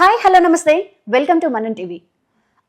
Hi hello నమస్తే. Welcome to Manam TV.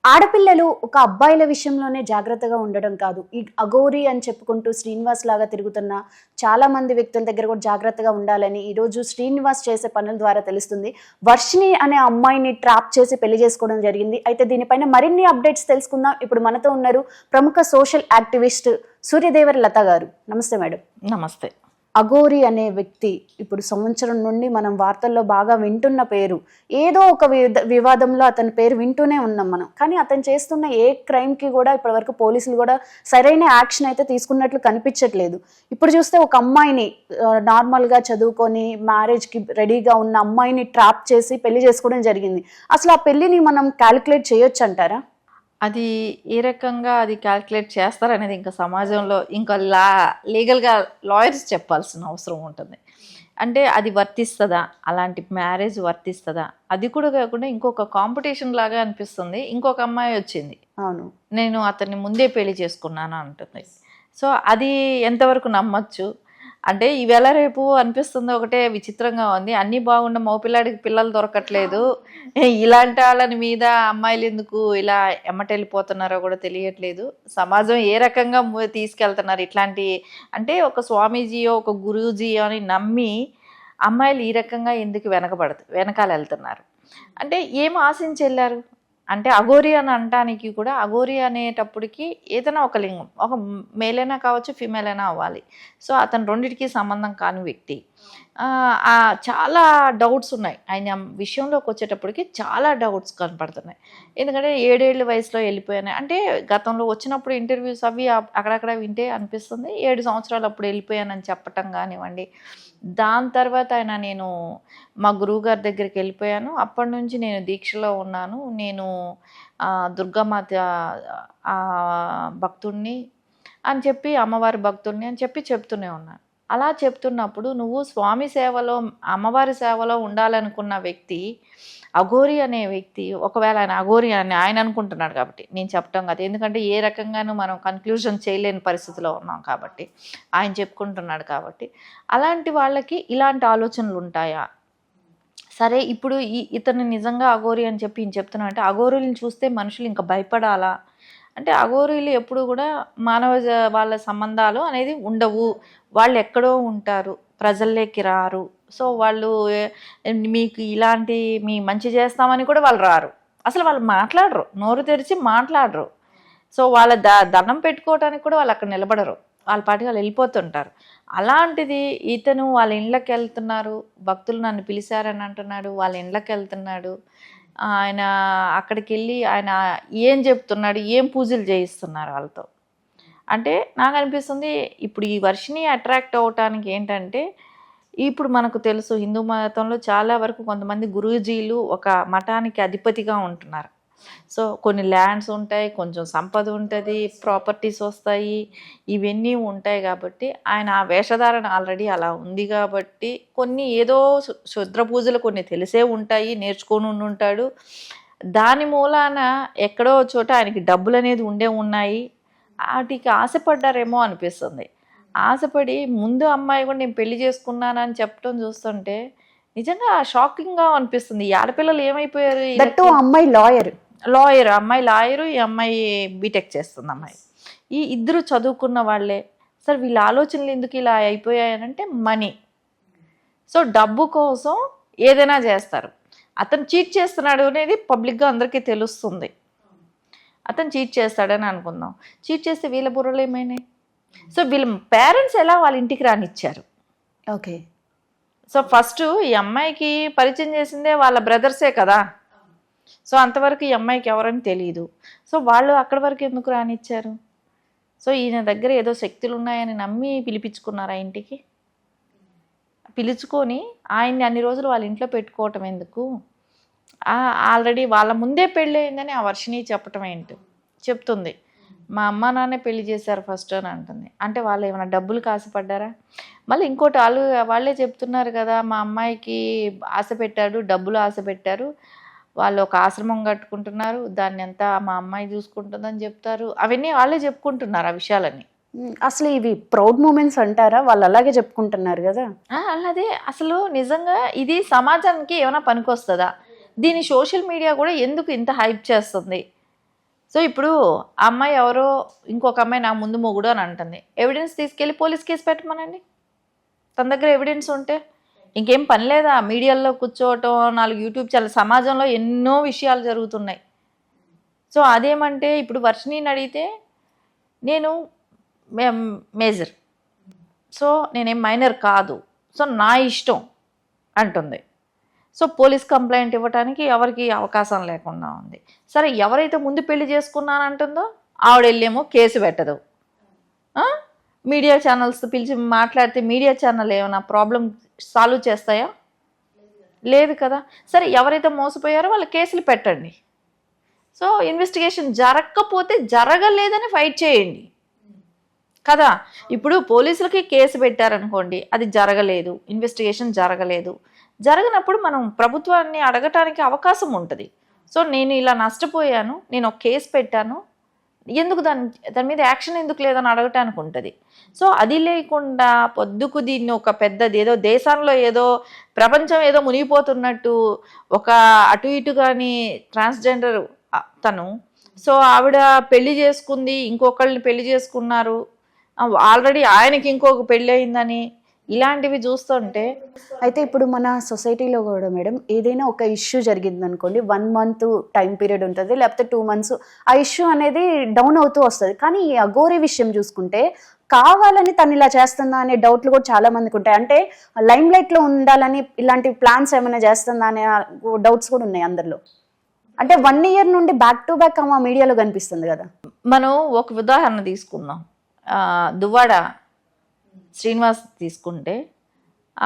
ఆడపిల్లలు ఒక అబ్బాయిల విషయంలోనే జాగ్రత్తగా ఉండడం కాదు. ఈ అగోరి అని చెప్పుకుంటూ శ్రీనివాస్ లాగా తిరుగుతున్న చాలా మంది వ్యక్తుల దగ్గర కూడా జాగ్రత్తగా ఉండాలని ఈరోజు శ్రీనివాస్ చేసే పనుల ద్వారా తెలుస్తుంది. వర్షిణి అనే అమ్మాయిని ట్రాప్ చేసి పెళ్ళి చేసుకోవడం జరిగింది. అయితే దీనిపైన మరిన్ని అప్డేట్స్ తెలుసుకుందాం. ఇప్పుడు మనతో ఉన్నారు ప్రముఖ సోషల్ యాక్టివిస్ట్ సూర్యదేవర్ లత గారు. నమస్తే మేడం. నమస్తే. అఘోరి అనే వ్యక్తి ఇప్పుడు సంవత్సరం నుండి మనం వార్తల్లో బాగా వింటున్న పేరు. ఏదో ఒక వివాదంలో అతని పేరు వింటూనే ఉన్నాం మనం. కానీ అతను చేస్తున్న ఏ క్రైమ్కి కూడా ఇప్పటివరకు పోలీసులు కూడా సరైన యాక్షన్ అయితే తీసుకున్నట్లు కనిపించట్లేదు. ఇప్పుడు చూస్తే ఒక అమ్మాయిని నార్మల్గా చదువుకొని మ్యారేజ్కి రెడీగా ఉన్న అమ్మాయిని ట్రాప్ చేసి పెళ్ళి చేసుకోవడం జరిగింది. అసలు ఆ పెళ్ళిని మనం క్యాలిక్యులేట్ చేయొచ్చు అంటారా అది ఏ రకంగా అది క్యాల్కులేట్ చేస్తారనేది ఇంకా సమాజంలో ఇంకా లా లీగల్గా లాయర్స్ చెప్పాల్సిన అవసరం ఉంటుంది. అంటే అది వర్తిస్తుందా? అలాంటి మ్యారేజ్ వర్తిస్తుందా? అది కూడా కాకుండా ఇంకొక కాంపిటీషన్ లాగా అనిపిస్తుంది. ఇంకొక అమ్మాయి వచ్చింది. అవును. నేను అతన్ని ముందే పెళ్ళి చేసుకున్నాను అంటుంది. సో అది ఎంతవరకు నమ్మచ్చు? అంటే ఈవేళ రేపు అనిపిస్తుంది ఒకటే విచిత్రంగా ఉంది. అన్నీ బాగున్న మగపిల్లాడికి పిల్లలు దొరకట్లేదు. ఇలాంటి వాళ్ళని మీద అమ్మాయిలు ఎందుకు ఇలా ఎమ్మటెళ్ళిపోతున్నారో కూడా తెలియట్లేదు. సమాజం ఏ రకంగా తీసుకెళ్తున్నారు ఇట్లాంటి అంటే ఒక స్వామీజీయో ఒక గురూజీయో అని నమ్మి అమ్మాయిలు ఈ రకంగా ఎందుకు వెనకబడదు వెనకాల వెళ్తున్నారు అంటే ఏం ఆశించి వెళ్ళారు? అంటే అఘోరి అని అనటానికి కూడా అఘోరి అనేటప్పటికి ఏదైనా ఒక లింగం ఒక మేల్ అయినా కావచ్చు ఫీమేల్ అయినా అవ్వాలి. సో అతను రెండింటికి సంబంధం కాని వ్యక్తి. చాలా డౌట్స్ ఉన్నాయి. ఆయన విషయంలోకి వచ్చేటప్పటికి చాలా డౌట్స్ కనపడుతున్నాయి. ఎందుకంటే ఏడేళ్ళ వయసులో వెళ్ళిపోయాను అంటే గతంలో వచ్చినప్పుడు ఇంటర్వ్యూస్ అవి అక్కడక్కడ వింటే అనిపిస్తుంది. ఏడు సంవత్సరాలు అప్పుడు వెళ్ళిపోయానని చెప్పటం కానివ్వండి దాని తర్వాత ఆయన నేను మా గురువుగారి దగ్గరికి వెళ్ళిపోయాను. అప్పటి నుంచి నేను దీక్షలో ఉన్నాను. నేను దుర్గామాత భక్తుడిని భక్తుణ్ణి అని చెప్పి అమ్మవారి భక్తుడిని అని చెప్పి చెప్తూనే ఉన్నాను అలా చెప్తున్నప్పుడు నువ్వు స్వామి సేవలో అమ్మవారి సేవలో ఉండాలనుకున్న వ్యక్తి అఘోరి అనే వ్యక్తి ఒకవేళ ఆయన అఘోరి అని ఆయన అనుకుంటున్నాడు కాబట్టి నేను చెప్పడం కాదు. ఎందుకంటే ఏ రకంగానూ మనం కన్క్లూజన్ చేయలేని పరిస్థితిలో ఉన్నాం కాబట్టి ఆయన చెప్పుకుంటున్నాడు కాబట్టి అలాంటి వాళ్ళకి ఇలాంటి ఆలోచనలు ఉంటాయా? సరే ఇప్పుడు ఈ ఇతను నిజంగా అఘోరి అని చెప్పి ఈయన చెప్తున్నా అంటే అఘోరులను చూస్తే మనుషులు ఇంకా భయపడాలా? అంటే అఘోరీలు ఎప్పుడు కూడా మానవ వాళ్ళ సంబంధాలు అనేది ఉండవు. వాళ్ళు ఎక్కడో ఉంటారు. ప్రజల్లోకి రారు. సో వాళ్ళు మీకు ఇలాంటి మీ మంచి చేస్తామని కూడా వాళ్ళు రారు. అసలు వాళ్ళు మాట్లాడరు. నోరు తెరిచి మాట్లాడరు. సో వాళ్ళ ద దండం పెట్టుకోవడానికి కూడా వాళ్ళు అక్కడ నిలబడరు. వాళ్ళ పాటికి వాళ్ళు వెళ్ళిపోతుంటారు. అలాంటిది ఇతను వాళ్ళ ఇండ్లకి వెళ్తున్నారు. భక్తులు నన్ను పిలిచారని అంటున్నాడు. వాళ్ళ ఇండ్లకి వెళ్తున్నాడు. ఆయన అక్కడికి వెళ్ళి ఆయన ఏం చెప్తున్నాడు ఏం పూజలు చేయిస్తున్నారు వాళ్ళతో. అంటే నాకు అనిపిస్తుంది ఇప్పుడు ఈ వర్షిని అట్రాక్ట్ అవటానికి ఏంటంటే ఇప్పుడు మనకు తెలుసు హిందూ మతంలో చాలా వరకు కొంతమంది గురూజీలు ఒక మఠానికి అధిపతిగా ఉంటున్నారు. సో కొన్ని ల్యాండ్స్ ఉంటాయి కొంచెం సంపద ఉంటుంది ప్రాపర్టీస్ వస్తాయి ఇవన్నీ ఉంటాయి కాబట్టి ఆయన ఆ వేషధారణ ఆల్రెడీ అలా ఉంది కాబట్టి కొన్ని ఏదో శుద్ర పూజలు కొన్ని తెలిసే ఉంటాయి నేర్చుకొని ఉంటాడు. దాని మూలాన ఎక్కడో చోట ఆయనకి డబ్బులు అనేది ఉండే ఉన్నాయి. వాటికి ఆశపడ్డారేమో అనిపిస్తుంది. ఆశపడి ముందు అమ్మాయి కూడా నేను పెళ్ళి చేసుకున్నానని చెప్పడం చూస్తుంటే నిజంగా షాకింగ్గా అనిపిస్తుంది. ఈ ఆడపిల్లలు ఏమైపోయారు? దట్టు అమ్మాయి లాయర్. లాయర్ అమ్మాయి లాయరు ఈ అమ్మాయి బీటెక్ చేస్తుంది అమ్మాయి. ఈ ఇద్దరు చదువుకున్న వాళ్ళే సార్ వీళ్ళ ఆలోచనలు ఎందుకు ఇలా అయిపోయాయనంటే మనీ. సో డబ్బు కోసం ఏదైనా చేస్తారు. అతను చీట్ చేస్తున్నాడు అనేది పబ్లిక్గా అందరికీ తెలుస్తుంది. అతను చీట్ చేస్తాడని అనుకుందాం. చీట్ చేస్తే వీళ్ళ బుర్రలు ఏమైనాయి? సో వీళ్ళ పేరెంట్స్ ఎలా వాళ్ళ ఇంటికి రానిచ్చారు? ఓకే. సో ఫస్ట్ ఈ అమ్మాయికి పరిచయం చేసిందే వాళ్ళ బ్రదర్సే కదా? సో అంతవరకు ఈ అమ్మాయికి ఎవరని తెలియదు సో వాళ్ళు అక్కడి వరకు ఎందుకు రానిచ్చారు? సో ఈయన దగ్గర ఏదో శక్తులు ఉన్నాయని నమ్మి పిలిపించుకున్నారు ఆ ఇంటికి? పిలుచుకొని ఆయన్ని అన్ని రోజులు వాళ్ళ ఇంట్లో పెట్టుకోవటం ఎందుకు? ఆల్రెడీ వాళ్ళ ముందే పెళ్ళి అయిందని ఆ వర్షిని చెప్పటం ఏంటి? చెప్తుంది. మా అమ్మ నాన్నే పెళ్ళి చేశారు ఫస్ట్ అని అంటుంది. అంటే వాళ్ళు ఏమైనా డబ్బులు కాసపడ్డారా మళ్ళీ ఇంకోటి వాళ్ళు వాళ్ళే చెప్తున్నారు కదా మా అమ్మాయికి ఆశ పెట్టాడు డబ్బులు ఆశ పెట్టారు. వాళ్ళు ఒక ఆశ్రమం కట్టుకుంటున్నారు దాన్ని అంతా మా అమ్మాయి చూసుకుంటుందని చెప్తారు. అవన్నీ వాళ్ళే చెప్పుకుంటున్నారు ఆ విషయాలన్నీ. ఉమ్, అసలు ఇవి ప్రౌడ్ మూమెంట్స్ అంటారా? వాళ్ళు అలాగే చెప్పుకుంటున్నారు కదా. అలాగే అసలు నిజంగా ఇది సమాజానికి ఏమైనా పనికొస్తుందా? దీని సోషల్ మీడియా కూడా ఎందుకు ఇంత హైప్ చేస్తుంది? సో ఇప్పుడు ఆ అమ్మాయి ఎవరో ఇంకొక అమ్మాయి నా ముందు మొగుడు అని అంటుంది. ఎవిడెన్స్ తీసుకెళ్ళి పోలీస్ కేసు పెట్టమనండి. తన దగ్గర ఎవిడెన్స్ ఉంటే. ఇంకేం పని లేదా? మీడియాలో కూర్చోవటం నాలుగు యూట్యూబ్ ఛానల్ సమాజంలో ఎన్నో విషయాలు జరుగుతున్నాయి. సో అదేమంటే ఇప్పుడు వర్షిణిని అడిగితే నేను మేజర్. సో నేనేం మైనర్ కాదు. సో నా ఇష్టం అంటుంది. సో పోలీస్ కంప్లైంట్ ఇవ్వడానికి ఎవరికి అవకాశం లేకుండా ఉంది. సరే ఎవరైతే ముందు పెళ్ళి చేసుకున్నానంటుందో ఆవిడ వెళ్ళేమో కేసు పెట్టదు. మీడియా ఛానల్స్ పిలిచి మాట్లాడితే మీడియా ఛానల్ ఏమైనా ప్రాబ్లం సాల్వ్ చేస్తాయా? లేదు కదా. సరే ఎవరైతే మోసపోయారో వాళ్ళ కేసులు పెట్టండి. సో ఇన్వెస్టిగేషన్ జరగకపోతే జరగలేదని ఫైట్ చేయండి. కదా? ఇప్పుడు పోలీసులకి కేసు పెట్టారనుకోండి అది జరగలేదు. ఇన్వెస్టిగేషన్ జరగలేదు. జరగనప్పుడు మనం ప్రభుత్వాన్ని అడగటానికి అవకాశం ఉంటుంది. సో నేను ఇలా నష్టపోయాను నేను ఒక కేసు పెట్టాను ఎందుకు దాని దాని మీద యాక్షన్ ఎందుకు లేదని అడగటానికి ఉంటుంది. సో అది లేకుండా పొద్దుకు దీన్ని ఒక పెద్దది ఏదో దేశంలో ఏదో ప్రపంచం ఏదో మునిగిపోతున్నట్టు ఒక అటు ఇటు కానీ ట్రాన్స్జెండర్ తను సో ఆవిడ పెళ్ళి చేసుకుంది ఇంకొకళ్ళని పెళ్ళి చేసుకున్నారు ఆల్రెడీ ఆయనకి ఇంకొక పెళ్ళి అయిందని ఇలాంటివి చూస్తుంటే అయితే ఇప్పుడు మన సొసైటీలో కూడా మేడం ఏదైనా ఒక ఇష్యూ జరిగింది అనుకోండి వన్ మంత్ టైం పీరియడ్ ఉంటుంది లేకపోతే టూ మంత్స్ ఆ ఇష్యూ అనేది డౌన్ అవుతూ వస్తుంది. కానీ ఈ అఘోరి విషయం చూసుకుంటే కావాలని తను ఇలా చేస్తుందా అనే డౌట్లు కూడా చాలా మందికి ఉంటాయి. అంటే లైమ్ లైట్లో ఉండాలని ఇలాంటి ప్లాన్స్ ఏమైనా చేస్తుందా అనే డౌట్స్ కూడా ఉన్నాయి అందరిలో. అంటే వన్ ఇయర్ నుండి బ్యాక్ టు బ్యాక్ ఆ మీడియాలో కనిపిస్తుంది కదా. మనం ఒక ఉదాహరణ తీసుకుందాం. దువ్వాడ శ్రీనివాస్ తీసుకుంటే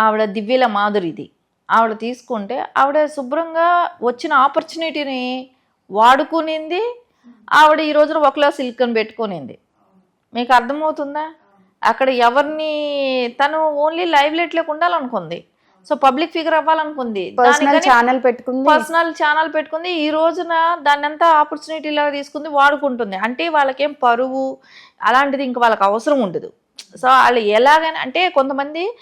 ఆవిడ దివ్యల మాధురిది. ఆవిడ తీసుకుంటే ఆవిడ శుభ్రంగా వచ్చిన ఆపర్చునిటీని వాడుకునింది. ఆవిడ ఈ రోజున ఒకలా సిల్క్ అని పెట్టుకునింది. మీకు అర్థమవుతుందా? అక్కడ ఎవరిని తను ఓన్లీ లైవ్ లెట్లోకి ఉండాలనుకుంది. సో పబ్లిక్ ఫిగర్ అవ్వాలనుకుంది. ఛానల్ పెట్టుకుంది. పర్సనల్ ఛానల్ పెట్టుకుంది. ఈ రోజున దాన్ని అంతా ఆపర్చునిటీ లాగా తీసుకుంది వాడుకుంటుంది. అంటే వాళ్ళకేం పరువు అలాంటిది ఇంకా వాళ్ళకి అవసరం ఉండదు. సో వాళ్ళు ఎలాగైనా అంటే కొంతమంది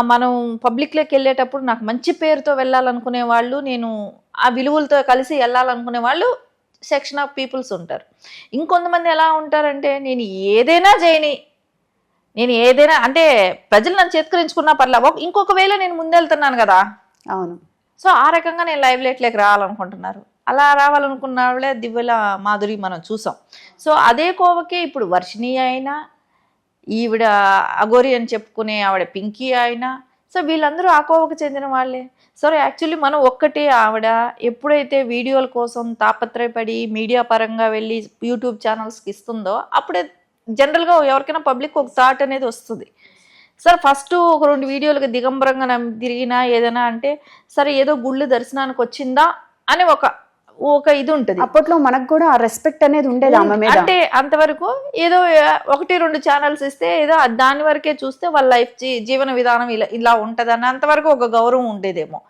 మనం పబ్లిక్లోకి వెళ్ళేటప్పుడు నాకు మంచి పేరుతో వెళ్ళాలనుకునే వాళ్ళు నేను ఆ విలువలతో కలిసి వెళ్ళాలనుకునే వాళ్ళు సెక్షన్ ఆఫ్ పీపుల్స్ ఉంటారు. ఇంకొంతమంది ఎలా ఉంటారంటే నేను ఏదైనా చేయని నేను ఏదైనా అంటే ప్రజలు నన్ను చేత్కరించుకున్నా పర్లే ఒక- ఇంకొక వేళ నేను ముందెళ్తున్నాను కదా. అవును. సో ఆ రకంగా నేను లైవ్ లైట్లోకి రావాలనుకుంటున్నారు. అలా రావాలనుకున్న వాళ్ళే దివ్యల మాధురి మనం చూసాం. సో అదే కోవకే ఇప్పుడు వర్షిణి అయినా ఈవిడ అగోరి అని చెప్పుకునే ఆవిడ పింకీ ఆయన సో వీళ్ళందరూ ఆకోవకు చెందిన వాళ్ళే. సో యాక్చువల్లీ మనం ఒక్కటే ఆవిడ. ఎప్పుడైతే వీడియోల కోసం తాపత్రయపడి మీడియా పరంగా వెళ్ళి యూట్యూబ్ ఛానల్స్కి ఇస్తుందో అప్పుడే జనరల్గా ఎవరికైనా పబ్లిక్ ఒక థాట్ అనేది వస్తుంది. సార్ ఫస్ట్ ఒక రెండు వీడియోలకు దిగంబరంగా తిరిగినా ఏదైనా అంటే సరే ఏదో గుళ్ళు దర్శనానికి వచ్చిందా అని ఒక ఒక ఇది ఉంటుంది అప్పట్లో మనకు కూడా ఆ రెస్పెక్ట్ అనేది ఉండేది ఆమె మీద. అంటే అంతవరకు ఏదో ఒకటి రెండు ఛానల్స్ ఇస్తే ఏదో దాని వరకే చూస్తే వాళ్ళ లైఫ్ జీవన విధానం ఇలా ఇలా ఉంటదని అంతవరకు ఒక గౌరవం ఉండేదేమో.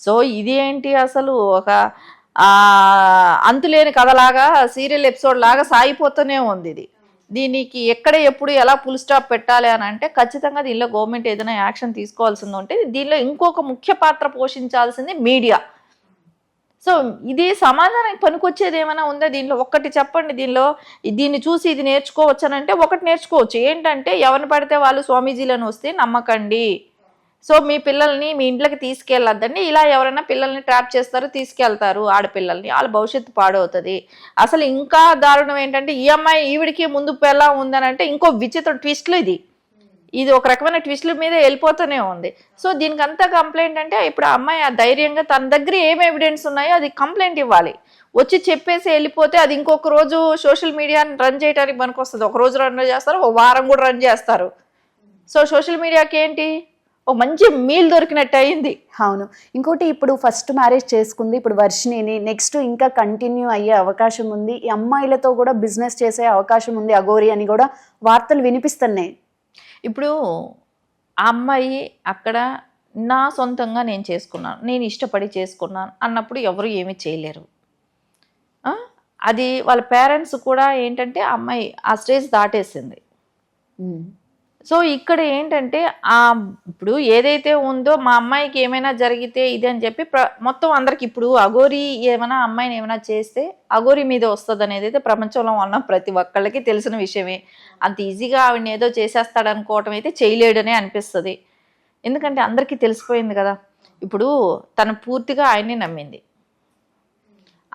సో ఇది ఏంటి అసలు ఒక ఆ అంతులేని కథలాగా సీరియల్ ఎపిసోడ్ లాగా సాగిపోతూనే ఉంది ఇది. దీనికి ఎక్కడ ఎప్పుడు ఎలా ఫుల్ స్టాప్ పెట్టాలి అని అంటే ఖచ్చితంగా దీనిలో గవర్నమెంట్ ఏదైనా యాక్షన్ తీసుకోవాల్సింది ఉంటే దీనిలో ఇంకొక ముఖ్య పాత్ర పోషించాల్సింది మీడియా సో ఇది సమాధానానికి పనికొచ్చేది ఏమైనా ఉందా దీనిలో? ఒక్కటి చెప్పండి దీనిలో. దీన్ని చూసి ఇది నేర్చుకోవచ్చనంటే ఒకటి నేర్చుకోవచ్చు. ఏంటంటే ఎవరిని పడితే వాళ్ళు స్వామీజీలను వస్తే నమ్మకండి. సో మీ పిల్లల్ని మీ ఇంట్లోకి తీసుకెళ్ళొద్దండి. ఇలా ఎవరైనా పిల్లల్ని ట్రాప్ చేస్తారు తీసుకెళ్తారు ఆడపిల్లల్ని. వాళ్ళ భవిష్యత్తు పాడవుతుంది. అసలు ఇంకా దారుణం ఏంటంటే ఈ అమ్మాయి ఈవిడికి ముందు పెళ్ళ ఉందని అంటే ఇంకో విచిత్ర ట్విస్ట్లు ఇది. ఇది ఒక రకమైన ట్విస్ట్ల మీద వెళ్ళిపోతూనే ఉంది. సో దీనికి అంతా కంప్లైంట్ అంటే ఇప్పుడు ఆ అమ్మాయి ఆ ధైర్యంగా తన దగ్గర ఏం ఎవిడెన్స్ ఉన్నాయో అది కంప్లైంట్ ఇవ్వాలి. వచ్చి చెప్పేసి వెళ్ళిపోతే అది ఇంకొక రోజు సోషల్ మీడియాని రన్ చేయడానికి మనకు వస్తుంది ఒక రోజు రన్ చేస్తారు ఒక వారం కూడా రన్ చేస్తారు. సో సోషల్ మీడియాకి ఏంటి? ఒక మంచి మీల్ దొరికినట్టు అయింది. అవును. ఇంకోటి ఇప్పుడు ఫస్ట్ మ్యారేజ్ చేసుకుంది ఇప్పుడు వర్షిణిని. నెక్స్ట్ ఇంకా కంటిన్యూ అయ్యే అవకాశం ఉంది. ఈ అమ్మాయిలతో కూడా బిజినెస్ చేసే అవకాశం ఉంది అగోరి అని కూడా వార్తలు వినిపిస్తున్నాయి. ఇప్పుడు ఆ అమ్మాయి అక్కడ నా సొంతంగా నేను చేసుకున్నాను నేను ఇష్టపడి చేసుకున్నాను అన్నప్పుడు ఎవరు ఏమీ చేయలేరు. అది వాళ్ళ పేరెంట్స్ కూడా ఏంటంటే అమ్మాయి ఆ స్టేజ్ దాటేసింది. సో ఇక్కడ ఏంటంటే ఆ ఇప్పుడు ఏదైతే ఉందో మా అమ్మాయికి ఏమైనా జరిగితే ఇది అని చెప్పి ప్ర- మొత్తం అందరికి ఇప్పుడు అఘోరి ఏమైనా అమ్మాయిని ఏమైనా చేస్తే అఘోరి మీద వస్తుంది అనేది అయితే ప్రపంచంలో ఉన్న ప్రతి ఒక్కళ్ళకి తెలిసిన విషయమే. అంత ఈజీగా ఆవిడని ఏదో చేసేస్తాడు అనుకోవటం అయితే చేయలేడనే అనిపిస్తుంది. ఎందుకంటే అందరికీ తెలిసిపోయింది కదా. ఇప్పుడు తను పూర్తిగా ఆయన్ని నమ్మింది.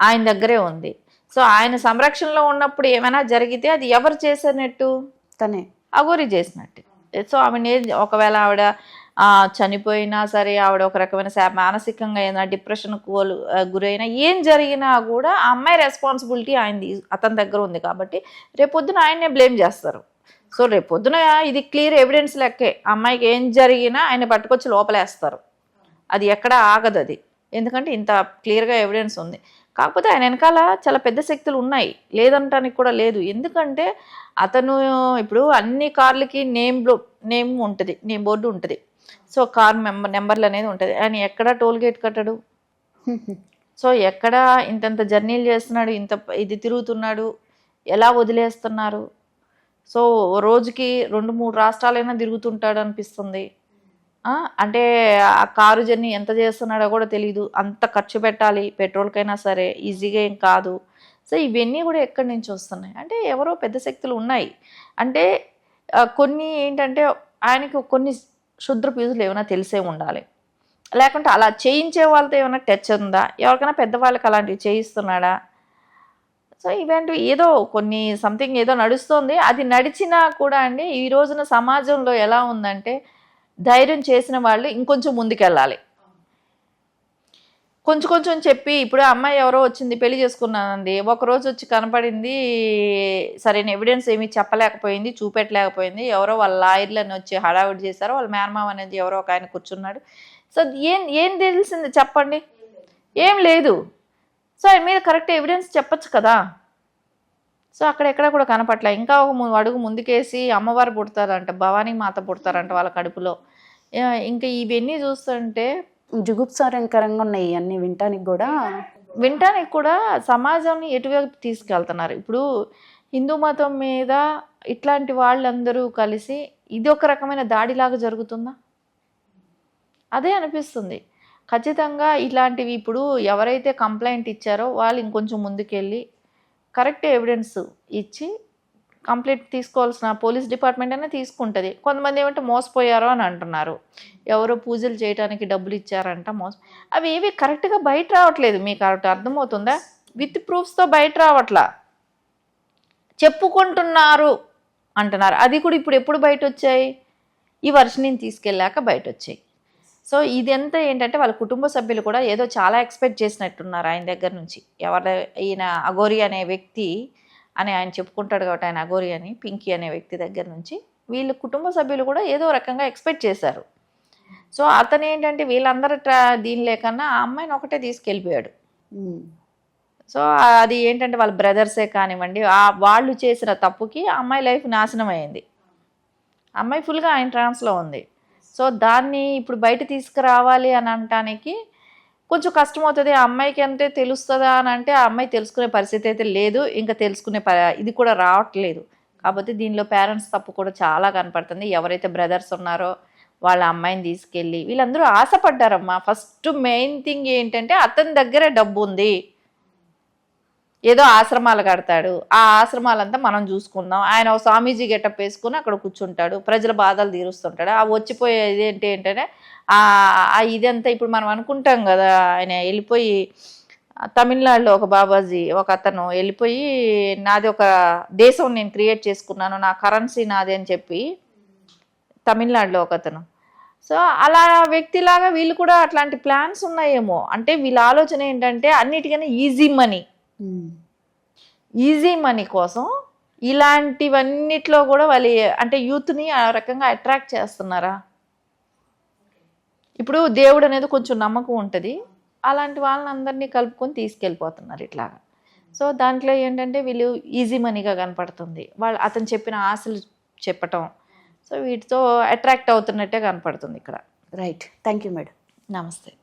ఆయన దగ్గరే ఉంది. సో ఆయన సంరక్షణలో ఉన్నప్పుడు ఏమైనా జరిగితే అది ఎవరు చేసినట్టు తనే. అఘోరి చేసినట్టు. సో ఆమె ఒకవేళ ఆవిడ చనిపోయినా సరే ఆవిడ ఒక రకమైన మానసికంగా ఏదైనా డిప్రెషన్ కోలు గురైనా ఏం జరిగినా కూడా ఆ అమ్మాయి రెస్పాన్సిబిలిటీ ఆయన అతని దగ్గర ఉంది కాబట్టి రేపొద్దున ఆయన్నే బ్లేమ్ చేస్తారు. సో రేపొద్దున ఇది క్లియర్ ఎవిడెన్స్ లెక్కే. అమ్మాయికి ఏం జరిగినా ఆయన పట్టుకొచ్చి లోపలేస్తారు. అది ఎక్కడ ఆగదు అది ఎందుకంటే ఇంత క్లియర్గా ఎవిడెన్స్ ఉంది. కాకపోతే ఆయన వెనకాల చాలా పెద్ద శక్తులు ఉన్నాయి. లేదంటానికి కూడా లేదు. ఎందుకంటే అతను ఇప్పుడు అన్ని కార్లకి నేమ్ నేమ్ ఉంటుంది నేమ్ బోర్డు ఉంటుంది. సో కార్ మెంబర్ నెంబర్లు అనేది ఉంటుంది. ఆయన ఎక్కడ టోల్ గేట్ కట్టడు? సో ఎక్కడ ఇంతంత జర్నీలు చేస్తున్నాడు ఇంత ఇది తిరుగుతున్నాడు ఎలా వదిలేస్తున్నారు? సో రోజుకి రెండు మూడు రాష్ట్రాలైనా తిరుగుతుంటాడు అనిపిస్తుంది. అంటే ఆ కారు జర్నీ ఎంత చేస్తున్నాడో కూడా తెలియదు అంత ఖర్చు పెట్టాలి పెట్రోల్కైనా సరే ఈజీగా ఏం కాదు. సో ఇవన్నీ కూడా ఎక్కడి నుంచి వస్తున్నాయి? అంటే ఎవరో పెద్ద శక్తులు ఉన్నాయి. అంటే కొన్ని ఏంటంటే ఆయనకు కొన్ని శుద్ర పీజులు ఏమైనా తెలిసే ఉండాలి. లేకుంటే అలా చేయించే వాళ్ళతో ఏమైనా టచ్ ఉందా? ఎవరికైనా పెద్దవాళ్ళకి అలాంటివి చేయిస్తున్నాడా? సో ఇవేంటి ఏదో కొన్ని సంథింగ్ ఏదో నడుస్తుంది. అది నడిచినా కూడా అండి ఈ రోజున సమాజంలో ఎలా ఉందంటే ధైర్యం చేసిన వాళ్ళు ఇంకొంచెం ముందుకెళ్ళాలి. కొంచెం కొంచెం చెప్పి ఇప్పుడు అమ్మాయి ఎవరో వచ్చింది పెళ్ళి చేసుకున్నానండి. ఒకరోజు వచ్చి కనపడింది సరైన ఎవిడెన్స్ ఏమీ చెప్పలేకపోయింది చూపెట్టలేకపోయింది. ఎవరో వాళ్ళ లాయర్లని వచ్చి హడావిడి చేశారో. వాళ్ళ మేనమామ అనేది ఎవరో ఒక ఆయన కూర్చున్నాడు. సో ఏం ఏం తెలిసింది చెప్పండి? ఏం లేదు. సో ఆయన మీద కరెక్ట్ ఎవిడెన్స్ చెప్పొచ్చు కదా. సో అక్కడ ఎక్కడ కూడా కనపట్లే. ఇంకా ఒక అడుగు ముందుకేసి అమ్మవారు పుడతారంట భవానీ మాత పుడతారంట వాళ్ళ కడుపులో. ఇంకా ఇవన్నీ చూస్తుంటే జుగుప్సారంకరంగా ఉన్నాయి అన్ని వినటానికి కూడా. వినటానికి కూడా సమాజాన్ని ఎటువైపు తీసుకెళ్తున్నారు? ఇప్పుడు హిందూ మతం మీద ఇట్లాంటి వాళ్ళందరూ కలిసి ఇది ఒక రకమైన దాడిలాగా జరుగుతుందా? అదే అనిపిస్తుంది. ఖచ్చితంగా ఇలాంటివి ఇప్పుడు ఎవరైతే కంప్లైంట్ ఇచ్చారో వాళ్ళు ఇంకొంచెం ముందుకెళ్ళి కరెక్ట్ ఎవిడెన్స్ ఇచ్చి కంప్లీట్ తీసుకోవాల్సిన పోలీస్ డిపార్ట్మెంట్ అనే తీసుకుంటుంది. కొంతమంది ఏమంటే మోసపోయారు అని అంటున్నారు. ఎవరో పూజలు చేయడానికి డబ్బులు ఇచ్చారంట మోస అవి ఏవి కరెక్ట్గా బయట రావట్లేదు. మీకు అటు అర్థమవుతుందా? విత్ ప్రూఫ్స్తో బయట రావట్లా. చెప్పుకుంటున్నారు అంటున్నారు. అది కూడా ఇప్పుడు ఎప్పుడు బయట వచ్చాయి ఈ వర్షం నేను తీసుకెళ్ళాక బయట వచ్చాయి సో ఇదంతా ఏంటంటే వాళ్ళ కుటుంబ సభ్యులు కూడా ఏదో చాలా ఎక్స్పెక్ట్ చేసినట్టున్నారు ఆయన దగ్గర నుంచి. ఎవరి ఈయన అగోరి అనే వ్యక్తి అని ఆయన చెప్పుకుంటాడు కాబట్టి ఆయన అగోరి అని పింకీ అనే వ్యక్తి దగ్గర నుంచి వీళ్ళ కుటుంబ సభ్యులు కూడా ఏదో రకంగా ఎక్స్పెక్ట్ చేశారు. సో అతను ఏంటంటే వీళ్ళందరూ ట్రా దీని లేకన్నా ఆ అమ్మాయిని ఒకటే తీసుకెళ్ళిపోయాడు. సో అది ఏంటంటే వాళ్ళ బ్రదర్సే కానివ్వండి ఆ వాళ్ళు చేసిన తప్పుకి ఆ అమ్మాయి లైఫ్ నాశనం అయింది. అమ్మాయి ఫుల్గా ఆయన ట్రాన్స్లో ఉంది. సో దాన్ని ఇప్పుడు బయట తీసుకురావాలి అని అనటానికి కొంచెం కష్టం అవుతుంది ఆ అమ్మాయికి అంటే తెలుస్తుందా అని అంటే ఆ అమ్మాయి తెలుసుకునే పరిస్థితి అయితే లేదు. ఇంకా తెలుసుకునే ప ఇది కూడా రావట్లేదు. కాకపోతే దీనిలో పేరెంట్స్ తప్పు కూడా చాలా కనపడుతుంది. ఎవరైతే బ్రదర్స్ ఉన్నారో వాళ్ళ అమ్మాయిని తీసుకెళ్ళి వీళ్ళందరూ ఆశపడ్డారమ్మా. ఫస్ట్ మెయిన్ థింగ్ ఏంటంటే అతని దగ్గరే డబ్బు ఉంది ఏదో ఆశ్రమాలు కడతాడు. ఆ ఆశ్రమాలంతా మనం చూసుకుందాం. ఆయన ఒక స్వామీజీ గెటప్ వేసుకుని అక్కడ కూర్చుంటాడు. ప్రజల బాధలు తీరుస్తుంటాడు. ఆ వచ్చిపోయేది ఏంటి ఏంటంటే ఆ ఇదంతా ఇప్పుడు మనం అనుకుంటాం కదా ఆయన వెళ్ళిపోయి తమిళనాడులో ఒక బాబాజీ ఒక అతను వెళ్ళిపోయి నాది ఒక దేశం నేను క్రియేట్ చేసుకున్నాను నా కరెన్సీ నాది అని చెప్పి తమిళనాడులో ఒక అతను. సో అలా వ్యక్తిలాగా వీళ్ళు కూడా అట్లాంటి ప్లాన్స్ ఉన్నాయేమో. అంటే వీళ్ళ ఆలోచన ఏంటంటే అన్నిటికన్నా ఈజీ మనీ. ఈజీ మనీ కోసం ఇలాంటివన్నిట్లో కూడా వాళ్ళు అంటే యూత్ని ఆ రకంగా అట్రాక్ట్ చేస్తున్నారా? ఇప్పుడు దేవుడు అనేది కొంచెం నమ్మకం ఉంటుంది. అలాంటి వాళ్ళని అందరినీ కలుపుకొని తీసుకెళ్ళిపోతున్నారు ఇట్లాగా. సో దాంట్లో ఏంటంటే వీళ్ళు ఈజీ మనీగా కనపడుతుంది. వాళ్ళు అతను చెప్పిన ఆశలు చెప్పటం. సో వీటితో అట్రాక్ట్ అవుతున్నట్టే కనపడుతుంది ఇక్కడ. రైట్ థ్యాంక్ యూ మేడం నమస్తే.